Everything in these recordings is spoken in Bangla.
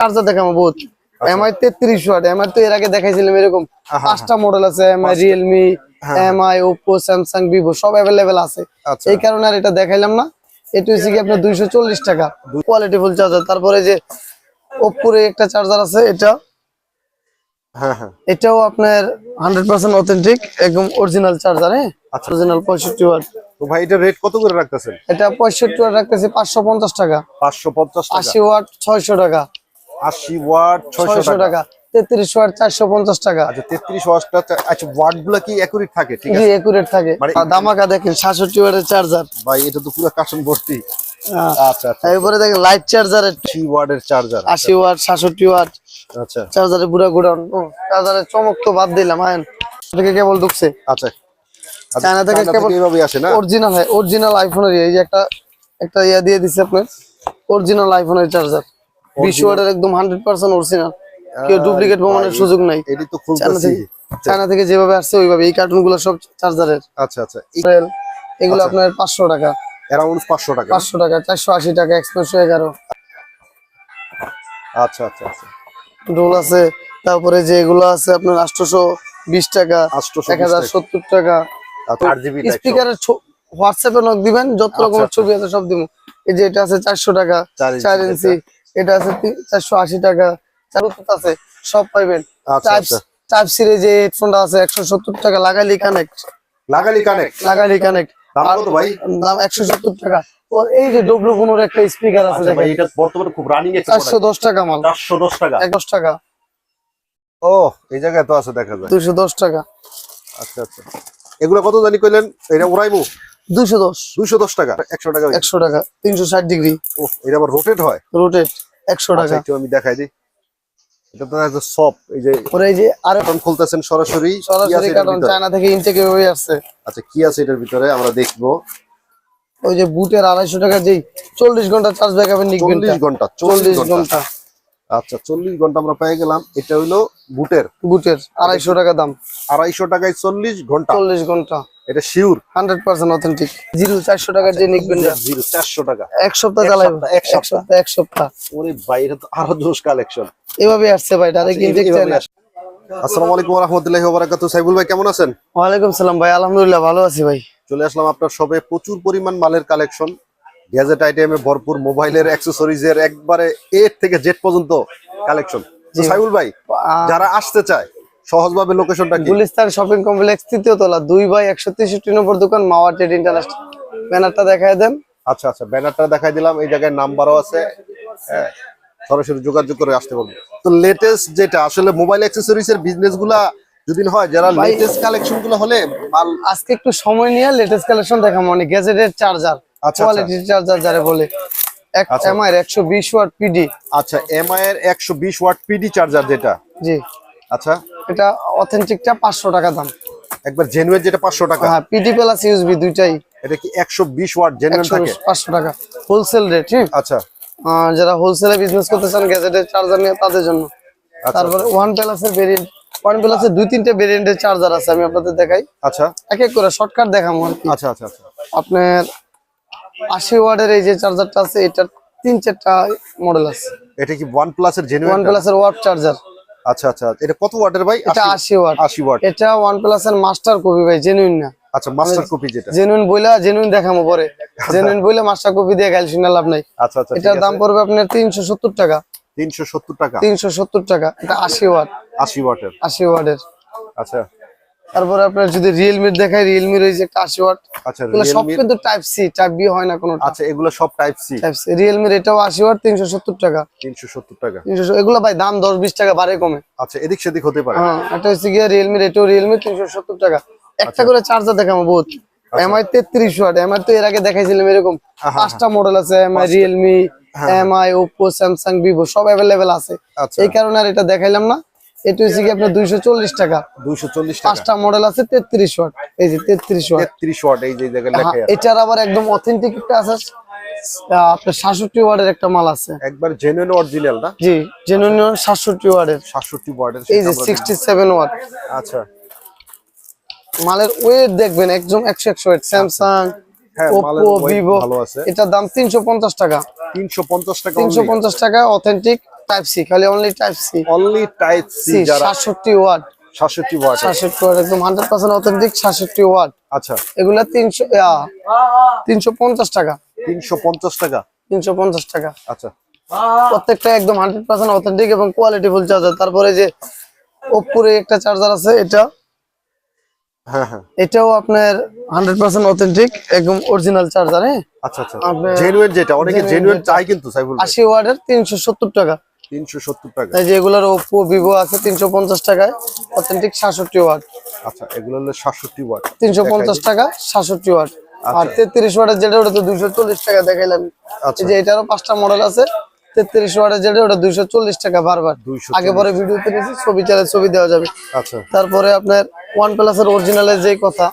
চার্জার দেখাবো? বহুত। এমআই তেত্রিশ ওয়াট। এমআই তো এর আগে দেখাইছিলাম এরকম। পাঁচটা মডেল আছে MI Realme MI Oppo Samsung Vivo সব অ্যাভেলেবেল আছে। আচ্ছা। এই কারণে আর এটা দেখাইলাম না। এটা হচ্ছে কি আপনার দুইশো চল্লিশ টাকা। কোয়ালিটি ফুল চার্জার তারপরে যে ওপ্পোর একটা চার্জার আছে এটা। হ্যাঁ হ্যাঁ। এটাও আপনার হান্ড্রেড পার্সেন্ট অথেন্টিক একদম অরিজিনাল চার্জার হ্যাঁ? আচ্ছা। অরিজিনাল পঁয়ষট্টি ওয়াট। তো ভাই এটা রেট কত করে রাখতেছেন? এটা পঁয়ষট্টি ওয়াট রাখতেছি পাঁচশো পঞ্চাশ টাকা। পাঁচশো পঞ্চাশ আশি ওয়াট ছয়শো টাকা। আশি ওয়াট ছয়শো টাকা। তেত্রিশ ওয়াট চারশো পঞ্চাশ টাকা। আচ্ছা তেত্রিশ ওয়াটটা আচ্ছা ওয়াটগুলা কি একুরেট থাকে? ঠিক আছে? একুরেট থাকে। মানে- দামাকা দেখেন সাতষট্টি ওয়াটের চার্জার ভাই এটা তো পুরো কাশন ভর্তি। আচ্ছা আচ্ছা। এরপরে দেখেন লাইট চার্জার আশি ওয়াটের চার্জার আশি ওয়াট সাতষট্টি ওয়াট। আচ্ছা। চার্জারে বুড়া গুড়ান। চার্জারের চমক তো বাদ দিলাম আয়ন এটাকে কেবল ঢুকছে। আচ্ছা। আচ্ছা, চায়না থেকে কেবল- এভাবে আসে না? অরিজিনাল হয় অরিজিনাল আইফোনের এই যে একটা একটা ইয়া দিয়ে দিচ্ছে আপনার। অরিজিনাল আইফোনের চার্জার বিশ একদম হান্ড্রেড পার্সেন্ট অরিজিনাল কেউ ডুপ্লিকেট প্রমাণের সুযোগ নাই। এটি তো চায়না খুলতেছি থেকে চায়না থেকে যেভাবে আসছে ওইভাবে। এই কার্টুনগুলো সব চার্জারের আচ্ছা আচ্ছা। এগুলো আপনার পাঁচশো টাকা। অ্যারাউন্ড পাঁচশো টাকা। পাঁচশো টাকা চারশো আশি টাকা এক্সপ্রেসো এগারো। আচ্ছা আচ্ছা আচ্ছা। ডোল আছে। তারপরে যে এগুলো আছে আপনার আটশোশো বিশ টাকা 820 এক হাজার টাকা। সত্তর টাকা। আচ্ছা স্পিকারের হোয়াটসঅ্যাপে নক দিবেন যত রকমের আচ্ছা। ছবি আছে সব দিব এই যে এটা আছে চারশো টাকা চার ইঞ্চি এটা আছে চারশো আশি টাকা। ব্লুটুথ আছে সব পাইবেন। টাইপ সিরে যে হেডফোনটা আছে একশো সত্তর টাকা লাগালি কানেক্ট লাগালি কানেক্ট লাগালি কানেক্ট ভাই? দাম একশো সত্তর টাকা। এই যে ডব্লু পনেরো একটা স্পিকার আছে আচ্ছা ভাই দেখেন। এটা বর্তমানে খুব রানিং চারশো দশ টাকা মাল। চারশো দশ টাকা? দশ টাকা। ও এই জায়গায় তো আছে দেখা যায়। দুইশো দশ টাকা। আচ্ছা আচ্ছা। এগুলো কত জানি কইলেন? এটা উড়াইবো? দশ। দশ টাকা। একশো টাকা। একশো টাকা। তিনশো ষাট ডিগ্রি। ও এটা আবার রোটেট হয়? রোটেট একশো আচ্ছা টাকা। একটু আমি দেখাই দিই। এটা তো একদম এই যে পরে এই যে আরও কার্টন খুলতেছেন সরাসরি কি সরাসরি কারণ চায়না থেকে ইনটেকে হয়ে আসছে। আচ্ছা কি আছে এটার ভিতরে? আমরা দেখব। ওই যে বুটের আড়াইশো টাকা যেই চল্লিশ ঘণ্টা চার্জ ব্যাকআপের নিকবেন চল্লিশ ঘণ্টা চল্লিশ ঘণ্টা। আচ্ছা চল্লিশ ঘণ্টা আমরা পেয়ে গেলাম। এটা হইল বুটের। বুটের আড়াইশো টাকা দাম। আড়াইশো টাকায় চল্লিশ ঘণ্টা। চল্লিশ ঘণ্টা। এটা sure hundred percent authentic zero চারশো টাকার যে নিকবেন জিরো চারশো টাকা। এক সপ্তাহ সপ্তাহ, এক সপ্তাহ। এক সপ্তাহ। ওরে ভাই এটা তো আরও জোশ কালেকশন এভাবে আসছে ভাই ডাইরেক্ট ইনটেক চায় না আসসালামু আলাইকুম রহমতুল্লাহি ওবারাকাতু সাইবুল ভাই কেমন আছেন? ওয়ালাইকুম সালাম ভাই আলহামদুলিল্লাহ ভালো আছি ভাই। চলে আসলাম আপনার সবে প্রচুর পরিমাণ মালের কালেকশন গ্যাজেট আইটেমে ভরপুর মোবাইলের অ্যাক্সেসরিজ এর একবারে এ থেকে জেড পর্যন্ত কালেকশন। সাইবুল ভাই যারা আসতে চায় সহজভাবে লোকেশনটা গুলিস্তান শপিং কমপ্লেক্স তৃতীয় তলা দুই বাই একশো তেষট্টি নম্বর দোকান মাওয়া ট্রেড ইন্টারন্যাশনাল ব্যানারটা দেখায় দেন। আচ্ছা আচ্ছা ব্যানারটা দেখাই দিলাম। এই জায়গায় নাম্বারও আছে। হ্যাঁ, সরাসরি যোগাযোগ করে আসতে পারবেন। তো লেটেস্ট যেটা আসলে মোবাইল অ্যাক্সেসরিজ এর বিজনেসগুলা যদি হয় যারা লেটেস্ট কালেকশনগুলো হলে আজকে একটু সময় নিয়ে লেটেস্ট কালেকশন দেখাবো মানে গ্যাজেটের চার্জার আচ্ছা। কোয়ালিটির চার্জার যারা বলে। এক। এমআই একশো বিশ ওয়াট পিডি আচ্ছা এমআই এর একশো বিশ ওয়াট পিডি চার্জার যেটা। জি। আচ্ছা এটা অথেন্টিকটা পাঁচশো টাকা দাম। একবার জেনুইন যেটা পাঁচশো টাকা। হ্যাঁ পিডি প্লাস ইউএসবি দুইটাই। এটা কি একশো বিশ ওয়াট জেনুইন থাকে? পাঁচশো টাকা। হোলসেল রেট ঠিক আচ্ছা। যারা হোলসেলে বিজনেস করতে চান গ্যাজেটের চার্জার নিয়ে তাদের জন্য। আচ্ছা। তারপরে ওয়ান প্লাসের ভেরিয়েন্ট ওয়ান প্লাসের দুই তিনটে ভেরিয়েন্টের চার্জার আছে আমি আপনাদের দেখাই। আচ্ছা। এক এক করে শর্টকাট দেখাবো আচ্ছা আচ্ছা আচ্ছা। আপনার আশি ওয়ার্ডের এই যে চার্জারটা আছে এটার তিন চারটা মডেল আছে। এটা কি ওয়ান প্লাস এর ওয়ান জেনুইন প্লাসের ওয়াট চার্জার আচ্ছা আচ্ছা এটা কত ওয়াটের ভাই? এটা আশি ওয়াট। আশি ওয়াট। এটা ওয়ানের মাস্টার কপি ভাই জেনুইন না। আচ্ছা মাস্টার কপি যেটা। জেনুইন বইলা জেনুইন দেখামো পরে। জেনুইন বইলা মাস্টার কপি দিয়ে গাইল শুনে লাভ নাই। আচ্ছা আচ্ছা এটার দাম পড়বে আপনার তিনশো সত্তর টাকা। তিনশো সত্তর টাকা? তিনশো সত্তর টাকা। এটা আশি ওয়াট। আশি ওয়াটের। আশি ওয়াটের। আচ্ছা। তারপরে আপনার যদি রিয়েলমির দেখায় রিয়েলমির এই যে একটা আশি ওয়াট আচ্ছা সব কিন্তু টাইপ সি টাইপ বি হয় না কোনো আচ্ছা এগুলো সব টাইপ সি টাইপ সি রিয়েলমির এটাও আশি ওয়াট তিনশো সত্তর টাকা। তিনশো সত্তর টাকা। তিনশো এগুলো ভাই দাম দশ বিশ টাকা বাড়ে কমে। আচ্ছা এদিক সেদিক হতে পারে। হ্যাঁ এটা হচ্ছে গিয়ে রিয়েলমির এটাও রিয়েলমি তিনশো সত্তর টাকা। আচ্ছা। একটা করে চার্জার দেখাবো বহুত। এমআই তেত্রিশ ওয়াট এমআই তো এর আগে দেখাইছিলাম এরকম। পাঁচটা মডেল আছে MI Realme MI Oppo Samsung Vivo সব অ্যাভেলেবেল আছে। আচ্ছা। এই কারণে আর এটা দেখাইলাম না। এটা হচ্ছে কি আপনার দুইশো চল্লিশ টাকা? দুইশো চল্লিশ পাঁচটা মডেল আছে তেত্রিশ ওয়াট। এই যে তেত্রিশ ওয়াট। তেত্রিশ ওয়াট এই যে এটার আবার একদম অথেন্টিক একটা আছে আপনার সাতষট্টি ওয়ার্ডের একটা মাল আছে। একবার জেনুইন অরিজিনাল না? জি জেনুইন সাতষট্টি ওয়ার্ডের। সাতষট্টি ওয়াটের এই যে সিক্সটি সেভেন ওয়াট আচ্ছা। মালের ওয়েট দেখবেন একদম একশো একশো ওয়েট স্যামসাং ওপো ভিভো ভালো আছে। এটার দাম তিনশো পঞ্চাশ টাকা। তিনশো পঞ্চাশ টাকা তিনশো পঞ্চাশ টাকা অথেন্টিক টাইপ সি খালি only type C only type C C যারা সাতষট্টি ওয়াট। সাতষট্টি ওয়াট। সাতষট্টি ওয়াট একদম হান্ড্রেড পার্সেন্ট অথেন্টিক সাতষট্টি ওয়াট। আচ্ছা। এগুলা তিনশো তিনশো পঞ্চাশ টাকা। তিনশো পঞ্চাশ টাকা? তিনশো পঞ্চাশ টাকা। আচ্ছা। প্রত্যেকটা একদম হান্ড্রেড পার্সেন্ট অথেন্টিক এবং কোয়ালিটি ফুল চার্জার তারপরে যে ওপ্পোর একটা চার্জার আছে এটা হ্যাঁ হ্যাঁ। এটাও আপনার হান্ড্রেড পার্সেন্ট অথেন্টিক একদম অরিজিনাল চার্জার হ্যাঁ? আচ্ছা আচ্ছা। জেনুইন যেটা অনেকে জেনুইন চাই কিন্তু সাইফুল ভাই। আশি ওয়ার্ডের তিনশো সত্তর টাকা। টাকা। এই যে এগুলোর আছে টাকায় অথেন্টিক ওয়াট। আচ্ছা এগুলো হলো ওয়াট। টাকা ওয়াট। আর আচ্ছা। ওয়াটের যেটা ওটা তো দুইশো চল্লিশ টাকা দেখাইলাম। আচ্ছা। এই যে এটারও পাঁচটা মডেল আছে তেত্রিশ ওয়াটের যেটা ওটা দুইশো চল্লিশ টাকা বারবার। 240 আগে পরে ভিডিওতে নিয়েছি ছবি চালে ছবি দেওয়া যাবে। আচ্ছা। তারপরে আপনার ওয়ান প্লাসের অরিজিনালের যে কথা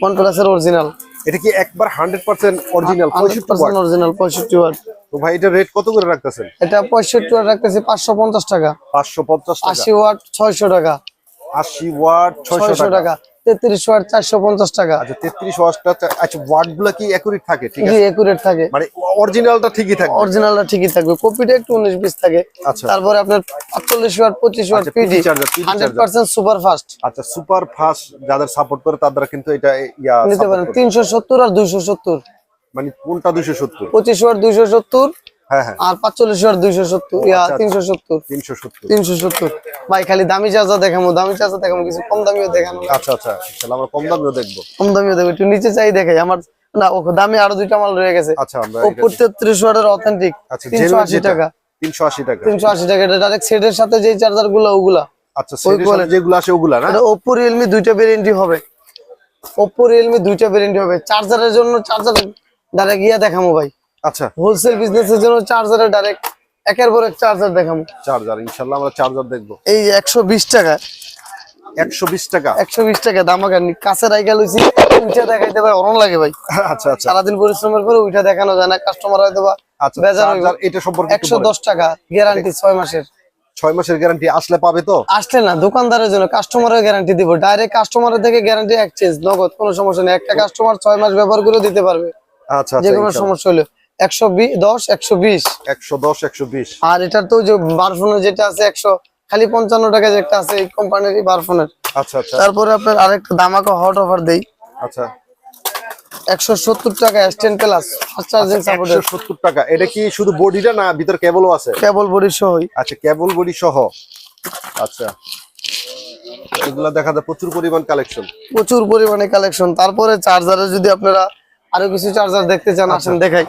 ওয়ান প্লাস এর অরিজিনাল এটা কি একবার hundred percent original hundred percent original পঁয়ষট্টি ওয়াট। তো ভাই এটা রেট কত করে রাখতেছেন? এটা ওয়াট রাখতেছি টাকা। টাকা। ওয়াট টাকা। ওয়াট ছয়শো টাকা। ওয়াট আচ্ছা ওয়াটটা আচ্ছা কি একুরেট থাকে? ঠিক জি একুরেট থাকে। মানে অরিজিনালটা ঠিকই থাকে অরিজিনালটা ঠিকই থাকবে। কপিটা একটু থাকে। আচ্ছা। তারপরে আপনার পাঁচচল্লিশ ওয়াট পঁচিশ ওয়াট আচ্ছা, পিডি। পার্সেন্ট সুপার ফাস্ট আচ্ছা সুপার ফাস্ট যাদের সাপোর্ট করে তাদের কিন্তু এটা ইয়া নিতে পারেন করে। তিনশো সত্তর আর দুইশো সত্তর। মানে কোনটা দুইশো সত্তর? পঁচিশ ওয়াট দুইশো সত্তর হ্যাঁ হ্যাঁ। আর ইয়া ভাই খালি দামি দামি কিছু কম দামিও দেখানো আচ্ছা আচ্ছা। তাহলে আমরা কম দামেও দেখব। কম দামিও দেবো একটু নিচে চাই দেখাই। আমার না ও দামি আরও দুইটা মাল রয়ে গেছে। আচ্ছা আমরা ওয়াটের অথেন্টিক আচ্ছা তিনশো genuine আশি যেটা, টাকা। 380 টাকা। তিনশো আশি টাকা। এটা ডাইরেক্ট সেটের সাথে যে চার্জারগুলো ওগুলা। আচ্ছা সেটের সাথে যেগুলো আসে ওগুলা না? এটা দুইটা ভেরিয়েন্টই হবে। দুইটা ভেরিয়েন্ট হবে। চার্জারের জন্য চার্জার ডাইরেক্ট ইয়া দেখামো ভাই। আচ্ছা। হোলসেল বিজনেসের জন্য চার্জারের ডাইরেক্ট একের পর এক চার্জার দেখামো। চার্জার ইনশাল্লাহ আমরা চার্জার দেখব। এই যে একশো বিশ টাকা। একশো বিশ টাকা? একশো বিশ টাকা দামাকা কাছে রাইকা লইছি উইটা দেখাইতে ভাই অরম লাগে ভাই। আচ্ছা আচ্ছা। সারাদিন পরিশ্রমের পরে উইটা দেখানো যায় না কাস্টমার হয়তো বা আচ্ছা। চার্জার এটা সম্পর্কে একটু একশো বলেন। দশ টাকা গ্যারান্টি ছয় মাসের। ছয় মাসের গ্যারান্টি আসলে পাবে তো? আসলে না দোকানদারের জন্য কাস্টমারের গ্যারান্টি দিব। ডাইরেক্ট কাস্টমারের থেকে গ্যারান্টি এক্সচেঞ্জ নগদ কোনো সমস্যা নেই। একটা কাস্টমার ছয় মাস ব্যবহার করে দিতে পারবে। আচ্ছা যে আচ্ছা কোনো সমস্যা হলে একশো দশ একশো বিশ। একশো দশ একশো বিশ। আর এটার তো যে বারফোনের যেটা আছে একশো খালি পঞ্চান্ন টাকা যে একটা আছে এই কোম্পানির বারফোনের আচ্ছা আচ্ছা। তারপরে আপনার আরেকটা দামাকা হট অফার দেই। আচ্ছা। একশো সত্তর টাকা স্ট্যান্ড প্লাস ফাস্ট চার্জিং টাকা। এটা কি শুধু বডিটা না ভিতর কেবলও আছে? কেবল বডি সহই। আচ্ছা কেবল বডি সহ। আচ্ছা। এগুলা দেখা যায় প্রচুর পরিমাণ কালেকশন প্রচুর পরিমাণে কালেকশন তারপরে চার্জারে যদি আপনারা আরও কিছু চার্জার দেখতে চান আসেন দেখাই।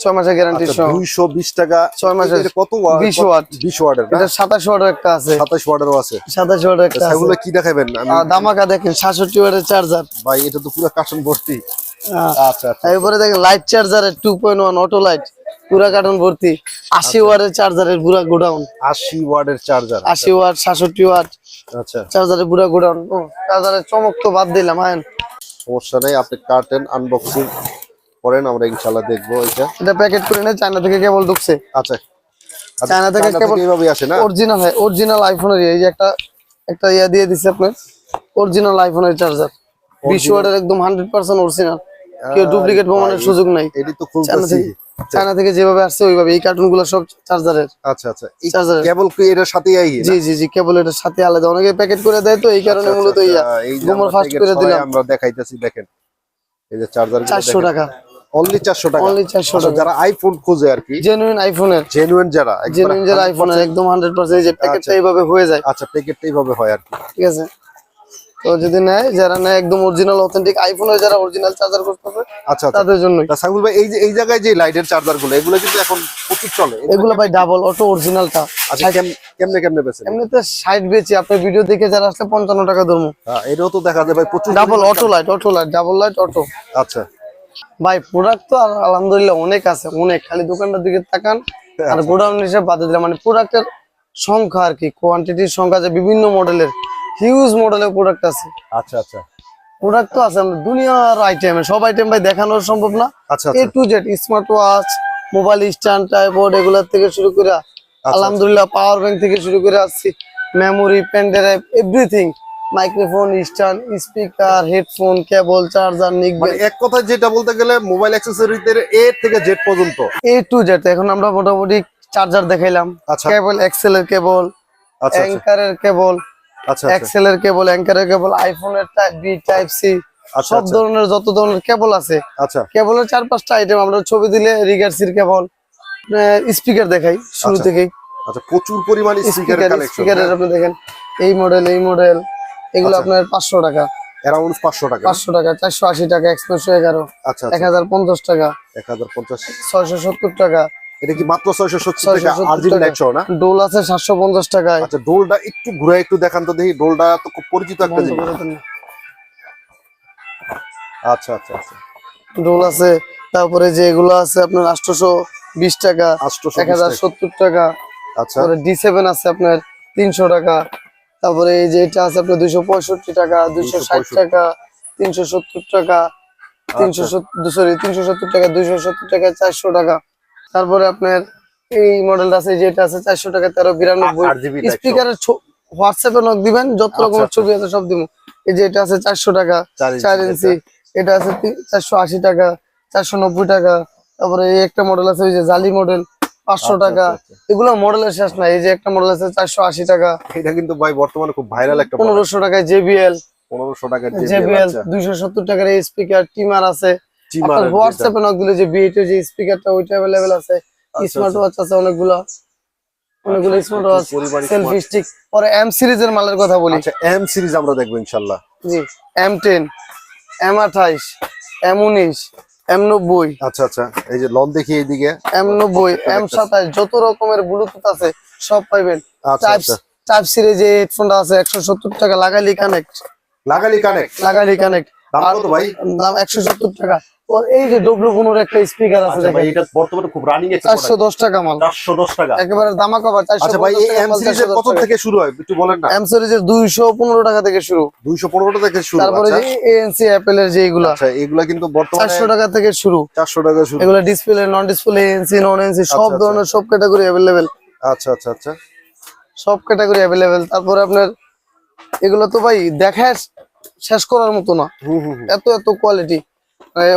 ছয় মাসের গ্যারান্টি দুইশো বিশ টাকা। ছয় মাসের কত বিশ 20 ওয়াট। বিশ ওয়াটের এটা সাতাশ ওয়াটের একটা আছে। সাতাশ ওয়াটেরও আছে। সাতাশ ওয়াটের একটা আছে। কি দেখাবেন? দামাকা দেখেন সাতষট্টি ওয়াটের চার্জার ভাই এটা তো পুরো কার্টন ভর্তি। আচ্ছা আচ্ছা। এরপরে দেখেন light চার্জারের two point one auto light পুরা কার্টন ভর্তি। আশি ওয়াটের চার্জারের পুরা গোডাউন আশি ওয়াটের চার্জার আশি ওয়াট সাতষট্টি ওয়াট আচ্ছা। চার্জারের পুরা গোডাউন চার্জারের চমক তো বাদ দিলাম হ্যাঁ সমস্যা নেই আপনি কার্টেন আনবক্সিং করেন আমরা ইনশাল্লাহ দেখব এটা। এটা প্যাকেট করে নিয়ে চায়না থেকে কেবল ঢুকছে। আচ্ছা। আচ্ছা, চায়না থেকে কেবল- এইভাবেই আসে না? অরিজিনাল হয় অরিজিনাল আইফোনের এই যে একটা একটা ইয়া দিয়ে দিছে আপনার অরিজিনাল আইফোনের চার্জার বিশ ওয়াটের একদম হান্ড্রেড পার্সেন্ট অরিজিনাল কেউ ডুপ্লিকেট প্রমাণের সুযোগ নাই। এটি তো খুব চায়না থেকে যেভাবে আসছে ওইভাবে এই কার্টুনগুলো সব চার্জারের আচ্ছা আচ্ছা। এই চার্জার কেবল কি এটার সাথেই আই জি জি জি কেবল এটার সাথে আলাদা। অনেকে প্যাকেট করে দেয় তো এই কারণে মূলত ইয়া আচ্ছা, এই গোমর ফাস্ট করে দিলাম। আমরা দেখাইতেছি দেখেন। এই যে চার্জার চারশো টাকা। অনলি চারশো টাকা। Only 400 আচ্ছা, টাকা। যারা আইফোন খোঁজে আর কি জেনুইন আইফোনের জেনুইন যারা জেনুইন যারা আইফোনের একদম হান্ড্রেড পার্সেন্ট এই যে প্যাকেটটা এইভাবে হয়ে যায়। আচ্ছা প্যাকেটটা এইভাবে হয় আর কি। ঠিক আছে? তো যদি নেয় যারা নেয় একদম অরিজিনাল অথেন্টিক আইফোনের যারা অরিজিনাল চার্জার করতেছে আচ্ছা আচ্ছা। তাদের ভাই এই যে এই জায়গায় যে লাইটের চার্জারগুলো এগুলো কিন্তু এখন প্রচুর চলে। এগুলো ভাই ডাবল অটো অরিজিনালটা আচ্ছা কেম- কেমনে কেমনে এমনিতে বেচি ভিডিও দেখে যারা আসলে টাকা হ্যাঁ এটাও তো দেখা যায় ভাই প্রচুর double auto light auto light double light auto আচ্ছা। ভাই প্রোডাক্ট তো আর আলহামদুলিল্লাহ অনেক আছে অনেক। খালি দোকানটার দিকে তাকান আর গোডাউন হিসেবে বাদে দিলাম মানে প্রোডাক্টের সংখ্যা আর কি কোয়ান্টিটির সংখ্যা যে বিভিন্ন মডেলের হিউজ মডেলের প্রোডাক্ট আছে। আচ্ছা আচ্ছা। প্রোডাক্ট তো আছে আমরা দুনিয়ার আইটেম সব আইটেম ভাই দেখানো সম্ভব না। আচ্ছা এ আচ্ছা to Z smart watch mobile stand typed এগুলোর থেকে শুরু করে আলহামদুলিল্লাহ পাওয়ার ব্যাংক থেকে শুরু করে আসছি। Memory pen drive everything microphone stand speaker headphone cable charger নিক মানে এক কথায় যেটা বলতে গেলে মোবাইল অ্যাক্সেসরিজের এ থেকে জেড পর্যন্ত। এ টু জেড এখন আমরা মোটামুটি চার্জার দেখাইলাম। আচ্ছা। কেবল এক্সেল এর কেবল আচ্ছা আচ্ছা। অ্যাঙ্কারের কেবল আচ্ছা আচ্ছা এক্সেল এর কেবল অ্যাঙ্কারের কেবল আইফোনের টাইপ বি টাইপ সি সব আচ্ছা। ধরনের যত ধরনের কেবল আছে। আচ্ছা। কেবলের চার পাঁচটা আইটেম আমরা ছবি দিলে রিগার্সির কেবল স্পিকার দেখাই শুরু আচ্ছা। থেকেই। আচ্ছা প্রচুর পরিমাণে স্পিকার স্পিকারের আপনি দেখেন এই মডেল এই মডেল এগুলো আচ্ছা। আপনার পাঁচশো টাকা। অ্যারাউন্ড পাঁচশো টাকা। পাঁচশো টাকা চারশো আশি টাকা এক্সপ্রেসো এগারো। আচ্ছা। এক হাজার পঞ্চাশ টাকা। এক হাজার পঞ্চাশ। ছয়শো সত্তর টাকা। এটা কি মাত্র ছয়শো সত্তর টাকা সত্তর একশো না? ডোল আছে সাতশো পঞ্চাশ টাকায়। আচ্ছা ডোলটা একটু ঘুরে একটু দেখান তো দেখি ডোলটা তো খুব পরিচিত একটা জিনিস। আচ্ছা আচ্ছা আচ্ছা। ডোল আছে তারপরে যে এগুলো আছে আপনার আটশোশো বিশ টাকা এক হাজার সত্তর টাকা। আচ্ছা। ডি সেভেন আছে আপনার তিনশো টাকা। তারপরে এই যে এটা আছে আপনার দুইশো পঁয়ষট্টি টাকা দুইশো ষাট টাকা তিনশো সত্তর টাকা তিনশো সত্তর সরি তিনশো সত্তর টাকা দুইশো সত্তর টাকা চারশো টাকা। তারপরে আপনার এই মডেলটা আছে যেটা আছে চারশো টাকা তেরো বিরানব্বই। স্পিকারের হোয়াটসঅ্যাপে নক দিবেন যত রকমের আচ্ছা। ছবি আছে সব দিব এই যে এটা আছে চারশো টাকা চার ইঞ্চি এটা। আছে চারশো আশি টাকা চারশো নব্বই টাকা। তারপরে এই একটা মডেল আছে ওই যে জালি মডেল পাঁচশো আচ্ছা, টাকা। আচ্ছা, এগুলো মডেলের শেষ নাই এই যে একটা মডেল আছে চারশো আশি টাকা। এটা কিন্তু ভাই বর্তমানে খুব ভাইরাল একটা পনেরোশো টাকায় জেবিএল। পনেরোশো টাকার জেবিএল দুইশো সত্তর টাকার এই স্পিকার টিমার আছে। হোয়াটসঅ্যাপে নক দিলে যে বিএটি যে স্পিকারটা ওইটা আছে। আচ্ছা, স্মার্ট ওয়াচ আছে অনেকগুলো। অনেকগুলো স্মার্ট ওয়াচ সেলফি স্টিক পরে এম সিরিজের মালের কথা বলি। আচ্ছা এম সিরিজ আমরা দেখব ইনশাল্লাহ। জি এম টেন এম আঠাইশ এম উনিশ এম নব্বই। আচ্ছা আচ্ছা এই যে লন দেখি এইদিকে। এম নব্বই এম সাতাইশ যত রকমের ব্লুটুথ আছে সব পাইবেন। আচ্ছা আচ্ছা। টাইপ সিরিজ যে হেডফোনটা আছে একশো সত্তর টাকা লাগালি কানেক্ট লাগালি কানেক্ট লাগালি কানেক্ট দাম কত ভাই? দাম একশো সত্তর টাকা। ওর এই যে ডব্লু পনেরো একটা স্পিকার আছে আচ্ছা ভাই এটা বর্তমানে খুব রানিং একটা চারশো দশ টাকা মাল। টাকা। একেবারে দামা কভার চারশো আচ্ছা ভাই এই এম সিরিজের কত থেকে শুরু হয়? একটু বলেন না। এম সিরিজের দুইশো পনেরো টাকা থেকে শুরু। দুইশো পনেরো থেকে শুরু তারপরে আচ্ছা। যে এএনসি অ্যাপেলের যে এগুলা আচ্ছা এগুলা কিন্তু বর্তমানে টাকা থেকে শুরু। চারশো টাকা শুরু। এগুলো display non display ANC non ANC সব আচ্ছা। ধরনের সব ক্যাটাগরি আচ্ছা আচ্ছা আচ্ছা। সব ক্যাটাগরি তারপরে আপনার এগুলো তো ভাই দেখায় শেষ করার মতো না। এত এত কোয়ালিটি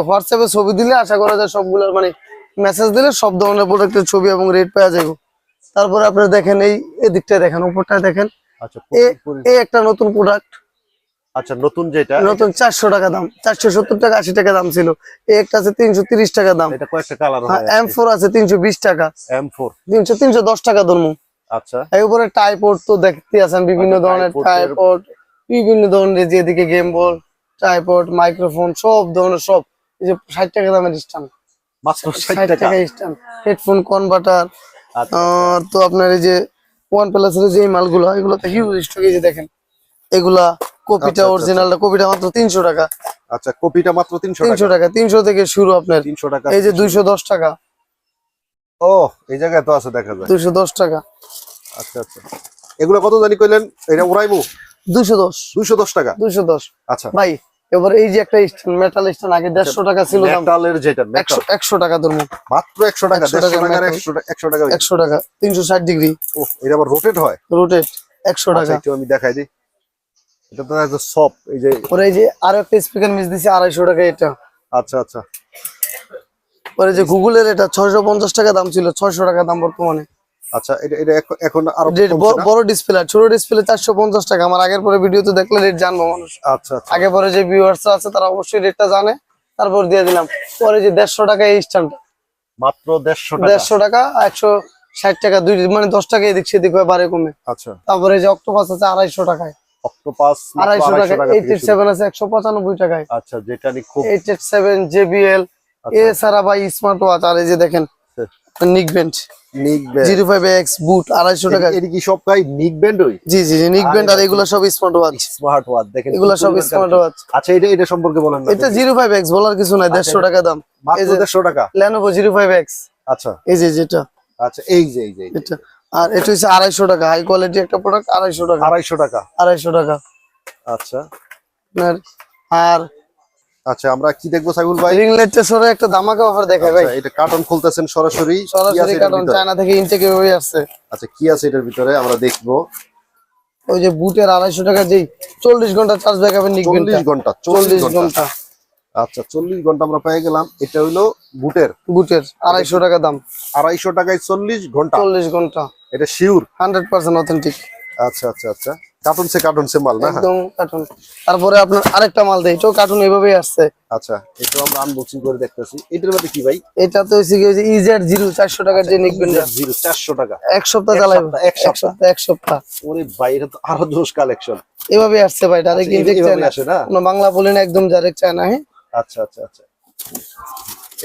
হোয়াটসঅ্যাপে ছবি দিলে আশা করা যায় সবগুলোর মানে মেসেজ দিলে সব ধরনের প্রোডাক্টের ছবি এবং রেট পাওয়া যাবে তারপরে আপনার দেখেন এই এদিকটা দেখেন উপরটা দেখেন। আচ্ছা এই একটা নতুন প্রোডাক্ট আচ্ছা নতুন যেটা নতুন চারশো টাকা দাম চারশো সত্তর টাকা আশি টাকা দাম ছিল। এই একটা আছে তিনশো তিরিশ টাকা দাম। এটা কয়েকটা কালার হ্যাঁ হয় এম ফোর আছে তিনশো বিশ টাকা। এম ফোর তিনশো তিনশো দশ টাকা ধরমু। আচ্ছা। এর উপরে টাইপোর্ড তো দেখতে আছেন বিভিন্ন আচ্ছা, ধরনের টাইপোর্ড বিভিন্ন ধরনের যেদিকে গেম বল টাইপোর্ড মাইক্রোফোন সব ধরনের সব। এই যে ষাট টাকা দামের স্ট্যান্ড মাত্র ষাট টাকা? স্ট্যান্ড হেডফোন কনভার্টার আচ্ছা। তো আপনার এই যে ওয়ান প্লাস এর যে মালগুলো এগুলো তো হিউজ স্টক এই যে দেখেন। এগুলা কপিটা আচ্ছা, আচ্ছা, অরিজিনালটা কপিটা মাত্র তিনশো টাকা। আচ্ছা কপিটা মাত্র তিনশো তিনশো টাকা তিনশো থেকে শুরু আপনার। তিনশো টাকা। এই যে দুইশো দশ টাকা। ও এই জায়গায় তো আছে দেখা যায়। দুইশো দশ টাকা। আচ্ছা আচ্ছা। এগুলো কত জানি কইলেন? এটা উড়াইবো? দুইশো দশ। দুইশো দশ টাকা? দুইশো দশ। আচ্ছা। ভাই এবার এই যে একটা মেটাল স্ট্যান্ড আগে দেড়শো টাকা ছিল দাম। মেটালের যেটা একশো টাকা ধরবো মাত্র একশো টাকা 100 টাকা টাকার metal। একশো টাকা একশো টাকা তিনশো ষাট ডিগ্রি ও এটা আবার রোটেট হয়? রোটেট একশো আচ্ছা টাকা। একটু আমি দেখাই দিই। এটা তো একদম সফট এই যে পরে এই যে আরও একটা স্পিকার মিস দিছে আড়াইশো টাকা এটা। আচ্ছা আচ্ছা। পরে যে গুগলের এটা ছয়শো পঞ্চাশ টাকা দাম ছিল ছয়শো টাকা দাম বর্তমানে। আচ্ছা এটা এটা এখন- আরও? বড় ডিসপ্লে ছোট ডিসপ্লে চারশো পঞ্চাশ টাকা। আমার আগের পরে ভিডিওতে দেখলে রেট জানব মানুষ। আচ্ছা আচ্ছা। আগে পরে যে ভিউয়ার্স আছে তারা অবশ্যই রেটটা জানে। তারপর দিয়ে দিলাম। পরে যে টাকা এই মাত্র টাকা? দেড়শো টাকা একশো ষাট টাকা দুই মানে টাকা এদিক সেদিক হয় বাড়ে কমে। আচ্ছা। তারপরে যে অক্টোপাস আছে আড়াইশো টাকায়। অক্টোপাস টাকা আছে একশো পঁচানব্বই টাকায়। আচ্ছা যেটা নি খুব। এছাড়া ভাই স্মার্ট ওয়াচ আর এই যে দেখেন নিক ব্যান্ড নিক ফাইভ এক্স বুট আড়াইশো টাকা। এটা কি সব কাই নিক ব্যান্ড ওই? জি জি জি নিক ব্যান্ড আর। এগুলো সব স্মার্ট ওয়াচ স্মার্ট ওয়াচ দেখেন এগুলো সব স্মার্ট ওয়াচ আচ্ছা এটা এটা সম্পর্কে বলেন না। এটা জিরো ফাইভ এক্স বলার কিছু নাই দেড়শো টাকা দাম। মাত্র যে- দেড়শো টাকা। Lenovo zero five X. আচ্ছা। এই যে যেটা। আচ্ছা এই যে এই যে এটা। আর এটা হচ্ছে আড়াইশো টাকা। হাই কোয়ালিটি একটা প্রোডাক্ট আড়াইশো টাকা। আড়াইশো টাকা। আড়াইশো টাকা। আচ্ছা। আর আচ্ছা আমরা কি দেখব সাইবুল ভাই? রিং লাইটের সরে একটা ধামাকা অফার দেখায় ভাই। আচ্ছা, এটা কার্টন খুলতেছেন সরাসরি। সরাসরি ভিতরে? চায়না থেকে ইনটেকে হয়ে আসছে। আচ্ছা কি আছে এটার ভিতরে? আমরা দেখব। ওই যে বুটের আড়াইশো টাকা যেই চল্লিশ ঘণ্টা চার্জ ব্যাকআপের নিকবেন চল্লিশ ঘণ্টা চল্লিশ ঘণ্টা। আচ্ছা চল্লিশ ঘণ্টা আমরা পেয়ে গেলাম। এটা হলো বুটের। বুটের আড়াইশো টাকা দাম। আড়াইশো টাকায় চল্লিশ ঘণ্টা। চল্লিশ ঘণ্টা। এটা শিওর হান্ড্রেড পার্সেন্ট অথেন্টিক আচ্ছা আচ্ছা আচ্ছা। কার্টুন সে কার্টুন সে মাল না? একদম কার্টুন। তারপরে আপনার আরেকটা মাল দেয় এটাও কার্টুন এইভাবেই আসছে। আচ্ছা এটা আমরা আনবক্সিং করে দেখতেছি। এটার মধ্যে কি ভাই? এটা তো হচ্ছে কি ইজার জিরো চারশো টাকার যে নিকবেন জিরো চারশো টাকা। এক সপ্তাহ সপ্তাহ, এক সপ্তাহ। এক সপ্তাহ। ওরে ভাই এটা তো আরও জোশ কালেকশন এভাবে আসছে ভাই ডাইরেক্ট ইনটেক চায় না। আসে না? কোনো বাংলা বলে না একদম ডাইরেক্ট চায় না হ্যাঁ? আচ্ছা আচ্ছা আচ্ছা।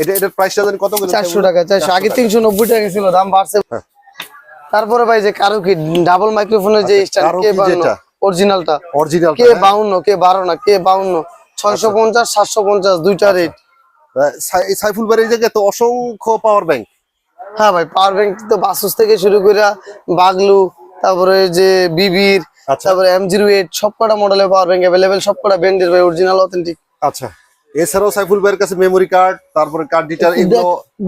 এটা এটার প্রাইসটা জানেন কত করে? চারশো টাকা চারশো আগে তিনশো নব্বই টাকা ছিল দাম বাড়ছে। হ্যাঁ। তারপরে ভাই যে কারও কি ডাবল মাইক্রোফোনের যে স্ট্যান্ড কে কি? অরিজিনালটা অরিজিনাল কে বাউন্ন কে বারো না কে বাউন্ন? ছয়শো পঞ্চাশ সাতশো পঞ্চাশ দুইটা আচ্ছা। রেট সাইফুল বাড়ির জায়গায় তো অসংখ্য পাওয়ার ব্যাংক হ্যাঁ ভাই পাওয়ার ব্যাংক তো বাসুস থেকে শুরু করে বাগলু তারপরে যে বিবির আচ্ছা। তারপরে এম জিরো এইট সব কটা মডেলের পাওয়ার ব্যাংক অ্যাভেলেবেল সব কটা ব্র্যান্ডের ভাই অরিজিনাল অথেন্টিক আচ্ছা। এছাড়াও সাইফুল ভাইয়ের কাছে মেমোরি কার্ড তারপরে কার্ড ডিটার এগুলো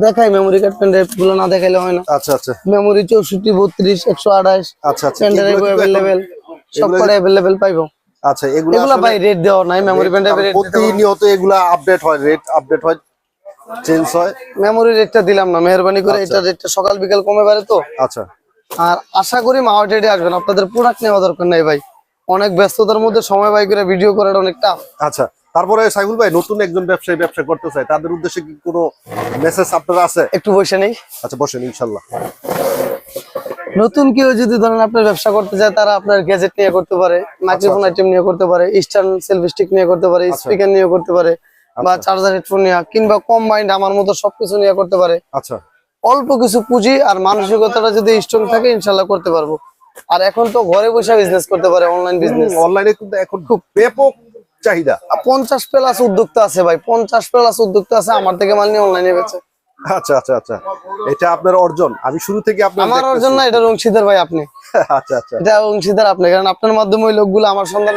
দেখাই মেমোরি কার্ড পেন ড্রাইভগুলো না দেখাইলে হয় না। আচ্ছা আচ্ছা। মেমোরি চৌষট্টি বত্রিশ একশো আঠাশ আচ্ছা আচ্ছা। পেন ড্রাইভ এগুলো কিন্তু এখন- অ্যাভেলেবেল সব কটা অ্যাভেলেবেল পাইবো। আচ্ছা এগুলো এগুলো ভাই রেট দেওয়া নাই মেমোরি পেন ড্রাইভের রেট প্রতিনিয়ত এগুলা আপডেট হয় রেট আপডেট হয় চেঞ্জ হয়। মেমোরি রেটটা দিলাম না মেহরবানি করে এটা রেটটা সকাল বিকাল কমে পারে তো। আচ্ছা। আর আশা করি মাওয়া আসবেন আপনাদের প্রোডাক্ট নেওয়া দরকার নাই ভাই। অনেক ব্যস্ততার মধ্যে সময় বাই করে ভিডিও করাটা অনেক টাফ আচ্ছা। তারপরে সাইফুল ভাই নতুন একজন ব্যবসায়ী ব্যবসা করতে চায় তাদের উদ্দেশ্যে কি কোনো মেসেজ আপনার আছে? একটু বসে নেই। আচ্ছা বসেন ইনশাল্লাহ। নতুন কেউ যদি ধরেন আপনার ব্যবসা করতে চায় তারা আপনার গ্যাজেট নিয়ে করতে পারে মাইক্রোফোন আইটেম নিয়ে করতে পারে ইস্টার্ন সেলফি স্টিক নিয়ে করতে পারে স্পিকার নিয়ে করতে পারে বা চার্জার হেডফোন নিয়ে কিংবা কম্বাইন্ড আমার মতো সবকিছু নিয়ে করতে পারে। আচ্ছা। অল্প কিছু পুঁজি আর মানসিকতাটা যদি স্ট্রং থাকে ইনশাল্লাহ করতে পারব। আর এখন তো ঘরে বসে বিজনেস করতে পারে অনলাইন বিজনেস অনলাইনে কিন্তু এখন খুব। ব্যাপক চাহিদা। পঞ্চাশ প্লাস উদ্যোক্তা আছে ভাই পঞ্চাশ প্লাস উদ্যোক্তা আছে আমার থেকে মাল নিয়ে অনলাইনে বেছে আচ্ছা আচ্ছা আচ্ছা। এটা আপনার অর্জন। আমি শুরু থেকে আপনার আমার অর্জন না এটা অংশীদার ভাই আপনি। আচ্ছা আচ্ছা। এটা অংশীদার আপনি কারণ আপনার মাধ্যমে ওই লোকগুলো আমার সন্ধান।